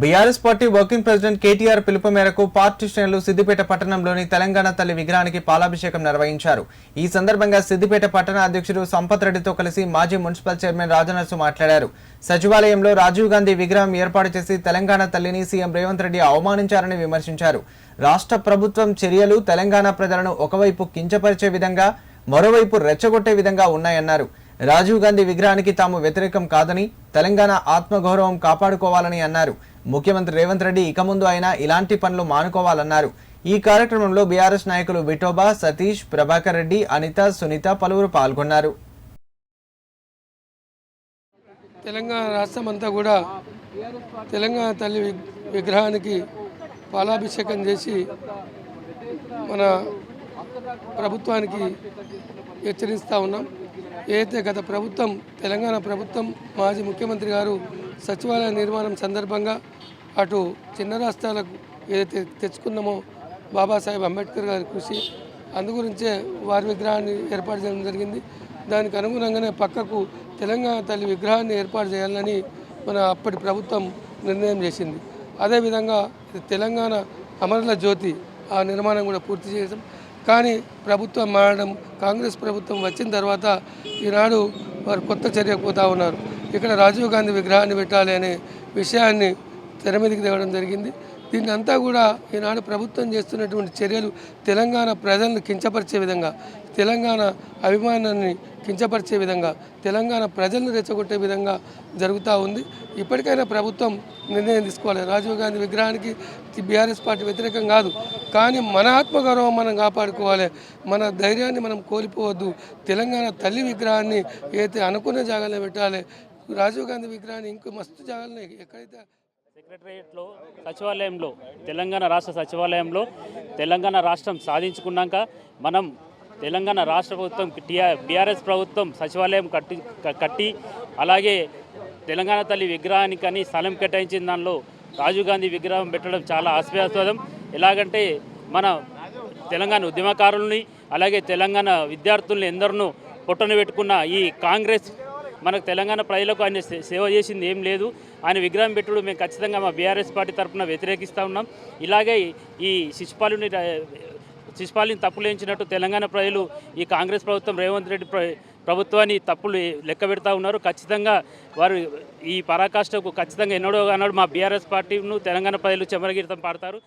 BRS party working president KTR పిలుపు మేరకు party శ్రేణులు సిద్దిపేట పట్టణంలోని తెలంగాణ తల్లి విగ్రహానికి పాలాభిషేకం నిర్వహించారు. ఈ సందర్భంగా సిద్దిపేట పట్టణ అధ్యక్షుడు సంపత్ రెడ్డితో కలిసి మాజీ మున్సిపల్ చైర్మన్ రాజనర్సు మాట్లాడారు. సచివాలయంలో రాజీవ్ గాంధీ విగ్రహం ఏర్పాటు చేసి తెలంగాణ తల్లిని సీఎం రేవంత్ రెడ్డి అవమానించారని విమర్శించారు. రాష్ట్ర ప్రభుత్వం చర్యలు తెలంగాణ ప్రజలను ఒకవైపు కించపరిచే విధంగా మరోవైపు రెచ్చగొట్టే విధంగా ఉన్నాయన్నారు. రాజీవ్ గాంధీ విగ్రహానికి తాము వ్యతిరేకం కాదని తెలంగాణ ఆత్మగౌరవం కాపాడుకోవాలని అన్నారు. ముఖ్యమంత్రి రేవంత్ రెడ్డి ఇక ముందు అయినా ఇలాంటి పనులు మానుకోవాలన్నారు. ఈ కార్యక్రమంలో బీఆర్ఎస్ నాయకులు విఠోబా సతీష్ ప్రభాకర్ రెడ్డి అనిత సునీత పలువురు పాల్గొన్నారు. తెలంగాణ రాష్ట్రం అంతా కూడా తెలంగాణ తల్లి వి- విగ్రహానికి పాలాభిషేకం చేసి మన ప్రభుత్వానికి హెచ్చరిస్తూ ఉన్నాం. ఏదైతే గత ప్రభుత్వం తెలంగాణ ప్రభుత్వం మాజీ ముఖ్యమంత్రి గారు సచివాలయ నిర్మాణం సందర్భంగా అటు చిన్న రాష్ట్రాలకు ఏదైతే తెచ్చుకున్నామో బాబాసాహెబ్ అంబేద్కర్ గారి కృషి అందుగురించే వారి విగ్రహాన్ని ఏర్పాటు చేయడం జరిగింది. దానికి అనుగుణంగానే పక్కకు తెలంగాణ తల్లి విగ్రహాన్ని ఏర్పాటు చేయాలని మన అప్పటి ప్రభుత్వం నిర్ణయం చేసింది. అదేవిధంగా తెలంగాణ అమరుల జ్యోతి ఆ నిర్మాణం కూడా పూర్తి చేసాం కానీ ప్రభుత్వం మారడం కాంగ్రెస్ ప్రభుత్వం వచ్చిన తర్వాత ఈనాడు వారు కొత్త చర్యకు పోతా ఉన్నారు. ఇక్కడ రాజీవ్ గాంధీ విగ్రహాన్ని పెట్టాలి అనే విషయాన్ని తెర మీదకి తేవడం జరిగింది. దీన్ని అంతా కూడా ఈనాడు ప్రభుత్వం చేస్తున్నటువంటి చర్యలు తెలంగాణ ప్రజలను కించపరిచే విధంగా తెలంగాణ అభిమానాన్ని కించపరిచే విధంగా తెలంగాణ ప్రజలను రెచ్చగొట్టే విధంగా జరుగుతూ ఉంది. ఇప్పటికైనా ప్రభుత్వం నిర్ణయం తీసుకోవాలి. రాజీవ్ గాంధీ విగ్రహానికి బీఆర్ఎస్ పార్టీ వ్యతిరేకం కాదు. కానీ మన ఆత్మగౌరవం మనం కాపాడుకోవాలి. మన ధైర్యాన్ని మనం కోల్పోవద్దు. తెలంగాణ తల్లి విగ్రహాన్ని ఏదైతే అనుకున్న జాగాలో పెట్టాలి రాజీవ్ గాంధీ విగ్రహాన్ని ఇంకో మస్తు జాగాలని ఎక్కడైతే సెక్రటరియట్లో సచివాలయంలో తెలంగాణ రాష్ట్ర సచివాలయంలో తెలంగాణ రాష్ట్రం సాధించుకున్నాక మనం తెలంగాణ రాష్ట్ర ప్రభుత్వం టీఆర్ బీఆర్ఎస్ ప్రభుత్వం సచివాలయం కట్టి కట్టి అలాగే తెలంగాణ తల్లి విగ్రహానికని స్థలం కేటాయించిన దానిలో రాజీవ్ గాంధీ విగ్రహం పెట్టడం చాలా ఆస్వాదం ఎలాగంటే మన తెలంగాణ ఉద్యమకారుల్ని అలాగే తెలంగాణ విద్యార్థుల్ని ఎందరినో పొట్టను పెట్టుకున్న ఈ కాంగ్రెస్ మనకు తెలంగాణ ప్రజలకు ఆయన సేవ చేసింది ఏం లేదు. ఆయన విగ్రహం పెట్టుడు మేము ఖచ్చితంగా మా బీఆర్ఎస్ పార్టీ తరఫున వ్యతిరేకిస్తూ ఉన్నాం. ఇలాగే ఈ శిశుపాలుని శిశుపాలిని శిశుపాలుని తప్పులేంచినట్టు తెలంగాణ ప్రజలు ఈ కాంగ్రెస్ ప్రభుత్వం రేవంత్ రెడ్డి ప్ర- ప్రభుత్వాన్ని తప్పులు లెక్క పెడతా ఉన్నారు. ఖచ్చితంగా వారు ఈ పరాకాష్ఠకు ఖచ్చితంగా ఎన్నడో అన్నాడు మా బీఆర్ఎస్ పార్టీను తెలంగాణ ప్రజలు చెమరగీతం పాడతారు.